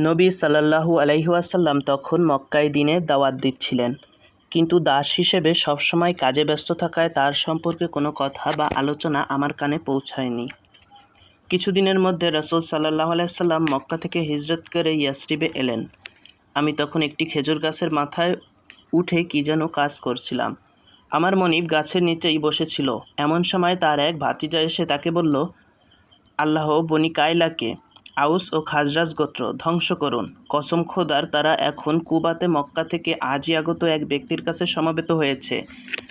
নবী সাল্লাল্লাহু আলাইহাসাল্লাম তখন মক্কায় দিনে দাওয়াত দিচ্ছিলেন। কিন্তু দাস হিসেবে সবসময় কাজে ব্যস্ত থাকায় তার সম্পর্কে কোনো কথা বা আলোচনা আমার কানে পৌঁছায়নি। কিছুদিনের মধ্যে রসুল সাল্লাহ আলাইসাল্লাম মক্কা থেকে হিজরত করে ইয়াসরিবে এলেন। আমি তখন একটি খেজুর গাছের মাথায় উঠে কি যেন কাজ করছিলাম। আমার মনিব গাছের নিচেই বসেছিল। এমন সময় তার এক ভাতিজা এসে তাকে বলল, আল্লাহ বনি কায়লাকে আউস ও খাজরাজ গোত্র, ধ্বংস করুন। কসম খোদার, তারা এখন কুবাতে, মক্কা থেকে আজই আগত এক ব্যক্তির কাছে সমাবেত হয়েছে,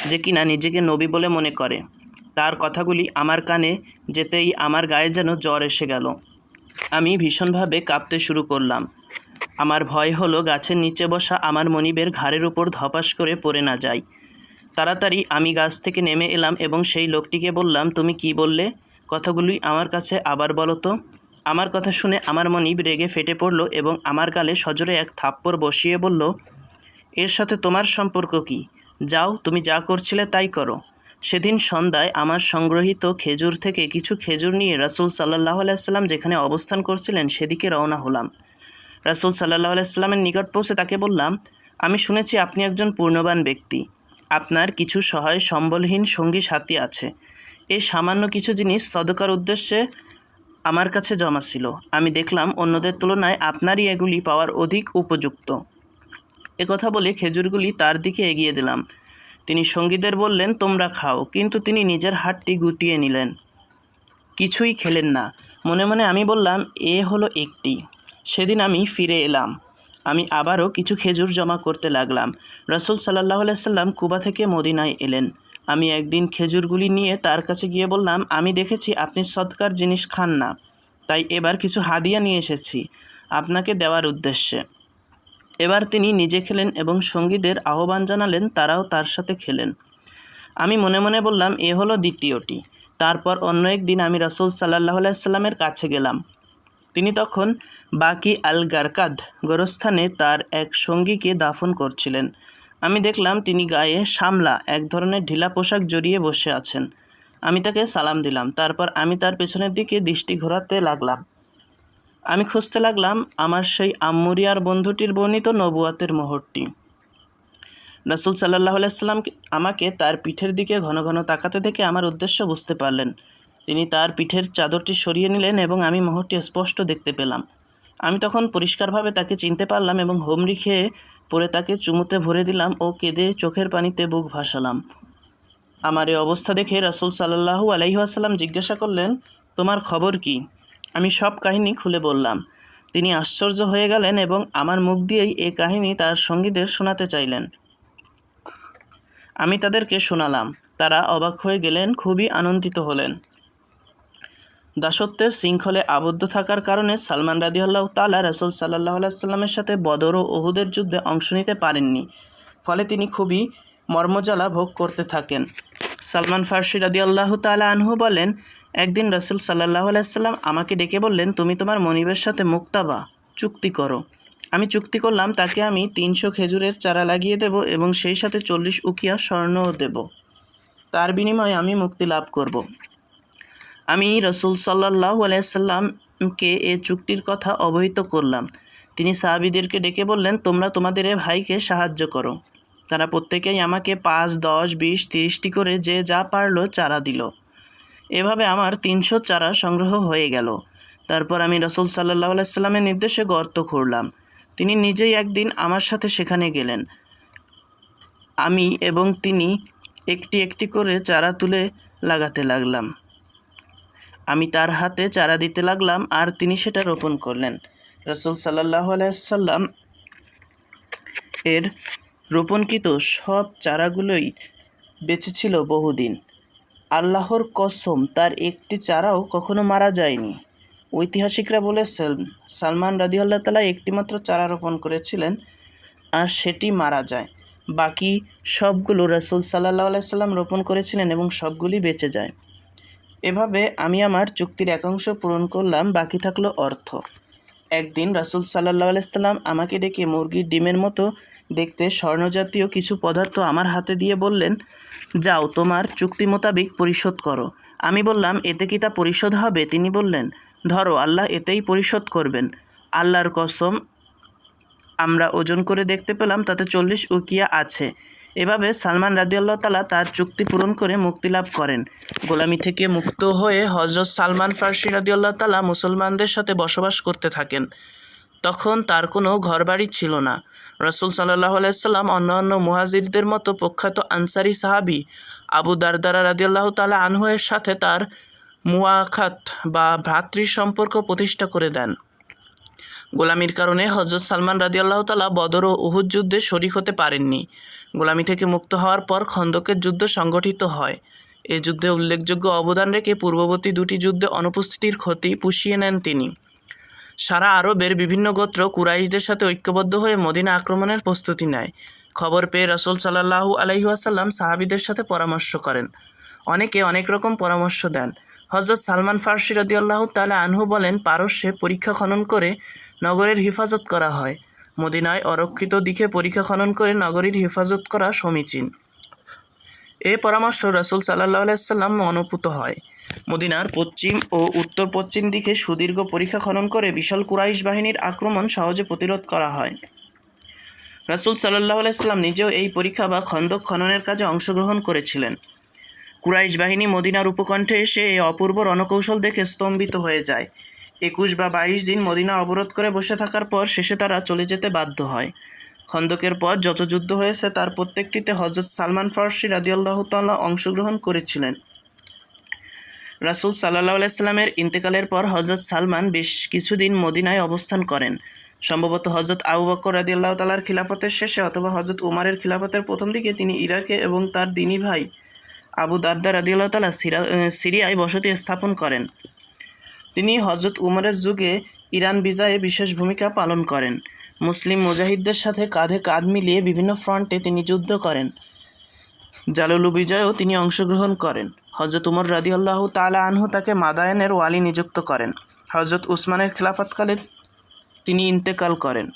যে কিনা নিজেকে নবী বলে মনে করে। তার কথাগুলি আমার কানে যেতেই আমার গায়ে যেন জ্বর এসে গেল। আমি ভীষণভাবে কাঁপতে শুরু করলাম। আমার ভয় হলো গাছের নিচে বসা আমার মনিবের ঘাড়ের উপর ধপাস করে পড়ে না যায় তাড়াতাড়ি আমি গাছ থেকে নেমে এলাম এবং সেই লোকটিকে বললাম, তুমি কি বললে? কথাগুলি আমার কাছে আবার বলো তো। আমার কথা শুনে আমার মনিব রেগে ফেটে পড়ল এবং আমার গালে সজোরে এক থাপ্পড় বসিয়ে বলল, এর সাথে তোমার সম্পর্ক কি? যাও, তুমি যা করছিলে তাই করো। সেদিন সন্ধ্যায় আমার সংগ্রহীত খেজুর থেকে কিছু খেজুর নিয়ে রাসুল সাল্লাহ আলাইসাল্লাম যেখানে অবস্থান করছিলেন সেদিকে রওনা হলাম। রাসুল সাল্লাহ আলাইস্লামের নিকট পৌঁছে তাকে বললাম, আমি শুনেছি আপনি একজন পূর্ণবান ব্যক্তি। আপনার কিছু সহায় সম্বলহীন সঙ্গী সাথী আছে। এই সামান্য কিছু জিনিস সদকার উদ্দেশ্যে আমার কাছে জমা ছিল। আমি দেখলাম অন্যদের তুলনায় আপনারই এগুলি পাওয়ার অধিক উপযুক্ত। কথা বলে খেজুরগুলি তার দিকে এগিয়ে দিলাম। তিনি সঙ্গীদের বললেন, তোমরা খাও। কিন্তু তিনি নিজের হাতটি গুটিয়ে নিলেন। কিছুই খেলেন না। মনে মনে আমি বললাম, এ হলো একটি। সেদিন আমি ফিরে এলাম। আমি আবারও কিছু খেজুর জমা করতে লাগলাম। রসুল সাল্লাহ সাল্লাম কুবা থেকে মদিনায় এলেন। আমি একদিন খেজুরগুলি নিয়ে তার কাছে গিয়ে বললাম, আমি দেখেছি আপনি সৎকার জিনিস খান না। তাই এবার কিছু হাদিয়া নিয়ে এসেছি আপনাকে দেওয়ার উদ্দেশ্যে। এবার তিনি নিজে খেলেন এবং সঙ্গীদের আহ্বান জানালেন, তারাও তার সাথে খেলেন। আমি মনে মনে বললাম, এ হলো দ্বিতীয়টি। তারপর অন্য একদিন আমি রসুল সাল্লাহ সাল্লামের কাছে গেলাম। তিনি তখন বাকি আল গারকাদ গোরস্থানে তার এক সঙ্গীকে দাফন করছিলেন। আমি দেখলাম তিনি গায়ে সামলা এক ধরনের ঢিলা পোশাক জড়িয়ে বসে আছেন। আমি তাকে সালাম দিলাম, তারপর আমি তার পেছনের দিকে দৃষ্টি ঘোরাতে লাগলাম। আমি খুঁজতে লাগলাম আমার সেই আম্মুরিয়ার বন্ধুটির বর্ণিত নবুয়াতের মোহরটি। রাসুল সাল্লাহ আলাইসাল্লাম আমাকে তার পিঠের দিকে ঘন ঘন তাকাতে দেখে আমার উদ্দেশ্য বুঝতে পারলেন। তিনি তার পিঠের চাদরটি সরিয়ে নিলেন এবং আমি মোহরটি স্পষ্ট দেখতে পেলাম। আমি তখন পরিষ্কারভাবে তাকে চিনতে পারলাম এবং হোমরি খেয়ে পরে তাকে চুমুতে ভরে দিলাম ও কেঁদে চোখের পানিতে বুক ভাসালাম। আমার এই অবস্থা দেখে রাসুল সাল্লাহু আলাইহাসাল্লাম জিজ্ঞাসা করলেন, তোমার খবর কি? আমি সব কাহিনী খুলে বললাম। তিনি আশ্চর্য হয়ে গেলেন এবং আমার মুখ দিয়েই এ কাহিনী তার সঙ্গীদের শোনাতে চাইলেন। আমি তাদেরকে শোনালাম। তারা অবাক হয়ে গেলেন, খুবই আনন্দিত হলেন। দাসত্বের শৃঙ্খলে আবদ্ধ থাকার কারণে সালমান রাদিউল্লাহ তালা রসুল সাল্লাহ আলাইস্লামের সাথে বদর ও ওহুদের যুদ্ধে অংশ নিতে পারেননি। ফলে তিনি খুবই মর্মজ্বালা ভোগ করতে থাকেন। সালমান ফার্সি রাদিউল্লাহ তালা আনহু বলেন, একদিন রসুল সাল্লাহ আলাইসাল্লাম আমাকে ডেকে বললেন, তুমি তোমার মনিবের সাথে মুক্তাবা, চুক্তি করো। আমি চুক্তি করলাম, তাকে আমি তিনশো খেজুরের চারা লাগিয়ে দেব এবং সেই সাথে চল্লিশ উকিয়া স্বর্ণও দেব। তার বিনিময়ে আমি মুক্তি লাভ করব। আমি রসুল সাল্লাহ আলাইসাল্লামকে এ চুক্তির কথা অবহিত করলাম। তিনি সাহাবিদেরকে ডেকে বললেন, তোমরা তোমাদের এ ভাইকে সাহায্য করো। তারা প্রত্যেকেই আমাকে পাঁচ, দশ, বিশ, তিরিশটি করে যে যা পারল চারা দিল। এভাবে আমার তিনশো চারা সংগ্রহ হয়ে গেল। তারপর আমি রসুল সাল্লাহ আলাইস্লামের নির্দেশে গর্ত খুঁড়লাম। তিনি নিজেই একদিন আমার সাথে সেখানে গেলেন। আমি এবং তিনি একটি একটি করে চারা তুলে লাগাতে লাগলাম। আমি তার হাতে চারা দিতে লাগলাম আর তিনি সেটা রোপণ করলেন। রসুল সাল্লাহ আলাইসাল্লাম এর রোপণকৃত সব চারাগুলোই বেঁচে ছিল বহুদিন। আল্লাহর কসম, তার একটি চারাও কখনো মারা যায়নি। ঐতিহাসিকরা বলেছেন, সালমান রাদিউল্লাহ তালা একটিমাত্র চারা রোপণ করেছিলেন আর সেটি মারা যায়। বাকি সবগুলো রসুল সাল্লাহ আলাইসাল্লাম রোপণ করেছিলেন এবং সবগুলি বেঁচে যায়। এভাবে আমি আমার চুক্তির একাংশ পূরণ করলাম, বাকি থাকল অর্থ। একদিন রাসুল সাল্লাহ আলাইসাল্লাম আমাকে ডেকে মুরগির ডিমের মতো দেখতে স্বর্ণজাতীয় কিছু পদার্থ আমার হাতে দিয়ে বললেন, যাও, তোমার চুক্তি মোতাবিক পরিশোধ করো। আমি বললাম, এতে কি তা পরিশোধ হবে? তিনি বললেন, ধরো, আল্লাহ এতেই পরিশোধ করবেন। আল্লাহর কসম, আমরা ওজন করে দেখতে পেলাম, তাতে চল্লিশ উকিয়া আছে। এভাবে সালমান রাদিউল্লাহ তালা তার চুক্তি পূরণ করে মুক্তি লাভ করেন। গোলামি থেকে মুক্ত হয়ে হজরত সালমান ফার্সি রাদিউল্লাহ তালা মুসলমানদের সাথে বসবাস করতে থাকেন। তখন তার কোনো ঘরবাড়ি ছিল না। রসুল সাল্লাহ আলাইসাল্লাম অন্য অন্য মুহাজিরদের মতো প্রখ্যাত আনসারি সাহাবি আবু দারদারা রাদিউল্লাহ তালা আনহুয়ের সাথে তার মুয়াখাত বা ভ্রাতৃ সম্পর্ক প্রতিষ্ঠা করে দেন। গোলামির কারণে হজরত সালমান রাদিয়াল্লাহ তালা বদর ও উহুদ যুদ্ধে শরিক হতে পারেননি। গোলামি থেকে মুক্ত হওয়ার পর খন্দকের যুদ্ধ সংগঠিত হয়। এ যুদ্ধে উল্লেখযোগ্য অবদান রেখে পূর্ববর্তী দুটি যুদ্ধে অনুপস্থিতির ক্ষতি পুষিয়ে নেন তিনি। সারা আরবের বিভিন্ন গোত্র কুরাইশদের সাথে ঐক্যবদ্ধ হয়ে মদিনা আক্রমণের প্রস্তুতি নেয়। খবর পেয়ে রসুল সাল্লাহু আলহিহাসাল্লাম সাহাবিদের সাথে পরামর্শ করেন। অনেকে অনেক রকম পরামর্শ দেন। হজরত সালমান ফার্সি রদিয়াল্লাহ তালা আনহু বলেন, পারস্যে পরীক্ষা খনন করে নগরের হেফাজত করা হয়। মদিনায় অরক্ষিত দিকে পরীক্ষা খনন করে নগরীর হেফাজত করা সমীচীন। এ পরামর্শ রসুল সাল্লাহ আলাইসাল্লাম অনুভূত হয়। মদিনার পশ্চিম ও উত্তর পশ্চিম দিকে সুদীর্ঘ পরীক্ষা খনন করে বিশাল কুরাইশ বাহিনীর আক্রমণ সহজে প্রতিরোধ করা হয়। রাসুল সাল্লাহ আলাইসাল্লাম নিজেও এই পরীক্ষা বা খন্দক খননের কাজে অংশগ্রহণ করেছিলেন। কুরাইশ বাহিনী মদিনার উপকণ্ঠে এসে এই অপূর্ব রণকৌশল দেখে স্তম্ভিত হয়ে যায়। একুশ বা বাইশ দিন মদিনা অবরোধ করে বসে থাকার পর শেষে তারা চলে যেতে বাধ্য হয়। খন্দকের পর যত যুদ্ধ হয়েছে, তার প্রত্যেকটিতে হজরত সালমান ফার্সি রাদিয়াল্লাহ তাল্লাহ অংশগ্রহণ করেছিলেন। রাসুল সাল্লাহ আলাইস্লামের ইন্তেকালের পর হজরত সালমান বেশ কিছুদিন মদিনায় অবস্থান করেন। সম্ভবত হজরত আবু বকর রাদিয়াল্লাহ তালার খিলাফতের শেষে অথবা হজরত উমারের খিলাফতের প্রথম দিকে তিনি ইরাকে এবং তার দিনী ভাই আবু দারদা রাদিয়াল্লাহ তালা সিরিয়ায় বসতি স্থাপন করেন। তিনি হজরত উমরের যুগে ইরান বিজয়ে বিশেষ ভূমিকা পালন করেন। মুসলিম মুজাহিদদের সাথে কাঁধে কাঁধ মিলিয়ে বিভিন্ন ফ্রন্টে তিনি যুদ্ধ করেন। জালুলু বিজয়েও তিনি অংশগ্রহণ করেন। হজরত উমর রাদিউল্লাহ তালা আনহু তাকে মাদায়নের ওয়ালি নিযুক্ত করেন। হজরত উসমানের খিলাফতকালে তিনি ইন্তেকাল করেন।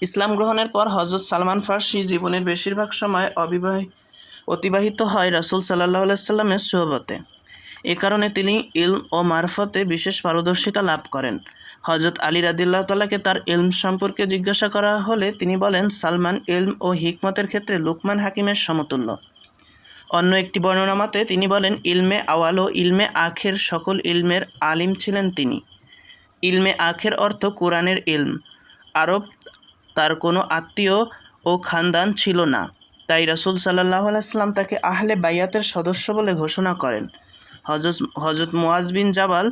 ইসলাম গ্রহণের পর হজরত সালমান ফার্সি জীবনের বেশিরভাগ সময় অবিবাহ অতিবাহিত হয় রাসুল সাল্লাহ আলাইসাল্লামের সোহবতে। এ কারণে তিনি ইলম ও মারফতে বিশেষ পারদর্শিতা লাভ করেন। হজরত আলী রাদিল্লাহ তালাকে তার ইলম সম্পর্কে জিজ্ঞাসা করা হলে তিনি বলেন, সালমান ইলম ও হিকমতের ক্ষেত্রে লুকমান হাকিমের সমতুল্য। অন্য একটি বর্ণনা মতে তিনি বলেন, ইলমে আওয়াল ও ইলমে আখের সকল ইলমের আলিম ছিলেন তিনি। ইলমে আখের অর্থ কোরআনের ইলম। আরব তার কোনো আত্মীয় ও খানদান ছিল না। তাই রসুল সাল্লাহ আলাইসাল্লাম তাকে আহলে বাইয়াতের সদস্য বলে ঘোষণা করেন। হজরত হজরত মুয়াজ বিন জাবাল,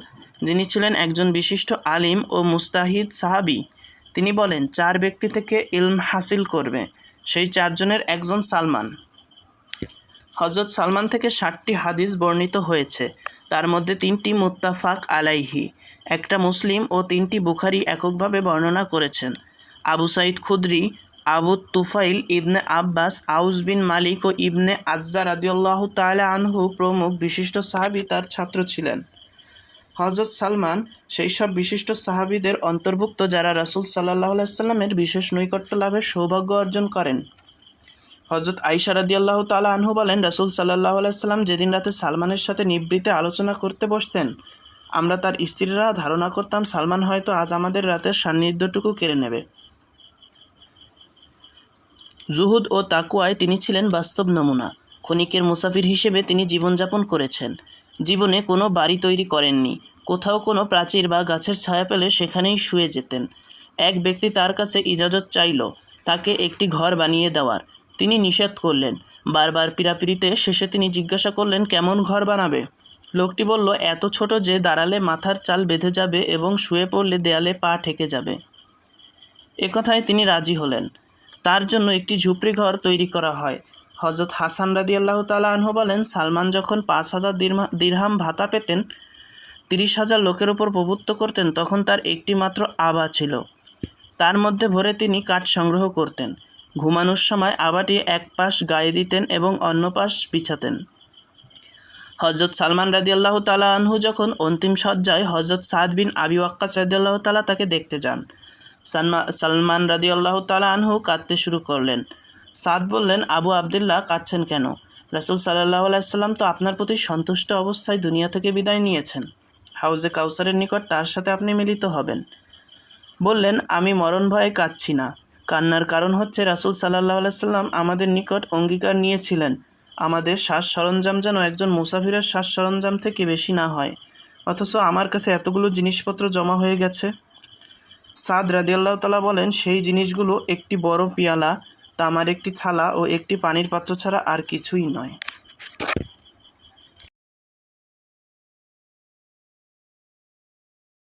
যিনি ছিলেন একজন বিশিষ্ট আলিম ও মুস্তাহিদ সাহাবি, তিনি বলেন, চার ব্যক্তি থেকে ইলম হাসিল করবে, সেই চারজনের একজন সালমান। হজরত সালমান থেকে ষাটটি হাদিস বর্ণিত হয়েছে, তার মধ্যে তিনটি মুত্তাফাক আলাইহি, একটা মুসলিম ও তিনটি বুখারি এককভাবে বর্ণনা করেছেন। আবু সাইদ খুদ্রি আবু তুফাইল ইবনে আব্বাস, আউস বিন মালিক ও ইবনে আজ্জা রাদিউল্লাহ তালা আনহু প্রমুখ বিশিষ্ট সাহাবি তার ছাত্র ছিলেন। হজরত সালমান সেই সব বিশিষ্ট সাহাবিদের অন্তর্ভুক্ত যারা রাসুল সাল্লাহ আলাইস্লামের বিশেষ নৈকট্য লাভের সৌভাগ্য অর্জন করেন। হজরত আইসা রাদিয়াল্লাহ তালা আনহু বলেন, রাসুল সাল্লাহ আলাইস্লাম যেদিন রাতে সালমানের সাথে নিবৃত্তে আলোচনা করতে বসতেন, আমরা তার স্ত্রীরা ধারণা করতাম সালমান হয়তো আজ আমাদের রাতের সান্নিধ্যটুকু কেড়ে নেবে। জুহুদ ও তাকুয়ায় তিনি ছিলেন বাস্তব নমুনা। ক্ষণিকের মুসাফির হিসেবে তিনি জীবনযাপন করেছেন। জীবনে কোনো বাড়ি তৈরি করেননি। কোথাও কোনো প্রাচীর বা গাছের ছায়া পেলে সেখানেই শুয়ে যেতেন। এক ব্যক্তি তার কাছে ইজাজত চাইল, তাকে একটি ঘর বানিয়ে দেওয়ার। তিনি নিষেধ করলেন। বারবার পিরাপিরিতে শেষে তিনি জিজ্ঞাসা করলেন, কেমন ঘর বানাবে? লোকটি বলল, এত ছোট যে দাঁড়ালে মাথার চাল বেঁধে যাবে এবং শুয়ে পড়লে দেয়ালে পা ঠেকে যাবে। একথায় তিনি রাজি হলেন। তার জন্য একটি ঝুপড়ি ঘর তৈরি করা হয়। হজরত হাসান রাদি আল্লাহ তালা আনহু বলেন, সালমান যখন পাঁচ হাজার দিরহাম ভাতা পেতেন, তিরিশ হাজার লোকের ওপর প্রভুত্ব করতেন, তখন তার একটি মাত্র আবা ছিল। তার মধ্যে ভরে তিনি কাঠ সংগ্রহ করতেন। ঘুমানোর সময় আবাটি এক পাশ গায়ে দিতেন এবং অন্য পাশ বিছাতেন। হজরত সালমান রাদি আল্লাহ তালা আনহু যখন অন্তিম সজ্জায় হজরত সাদ বিন আবি ওয়াক্কাস আল্লাহ তালা তাকে দেখতে যান সালমান রাদি আল্লাহ তালা আনহু কাঁদতে শুরু করলেন। সাদ বললেন, আবু আবদুল্লাহ, কাঁদছেন কেন? রাসুল সাল্লাহ আলাইসাল্লাম তো আপনার প্রতি সন্তুষ্ট অবস্থায় দুনিয়া থেকে বিদায় নিয়েছেন। হাউজে কাউসারের নিকট তার সাথে আপনি মিলিত হবেন। বললেন, আমি মরণ ভয়ে কাঁদছি না। কান্নার কারণ হচ্ছে রাসুল সাল্লাহ সাল্লাম আমাদের নিকট অঙ্গীকার নিয়েছিলেন। আমাদের শ্বাস সরঞ্জাম যেন একজন মুসাফিরের শ্বাস সরঞ্জাম থেকে বেশি না হয়। অথচ আমার কাছে এতগুলো জিনিসপত্র জমা হয়ে গেছে। সাদ রাদিয়াল্লাহ তালা বলেন, সেই জিনিসগুলো একটি বড় পিয়ালা, তামার একটি থালা ও একটি পানির পাত্র ছাড়া আর কিছুই নয়।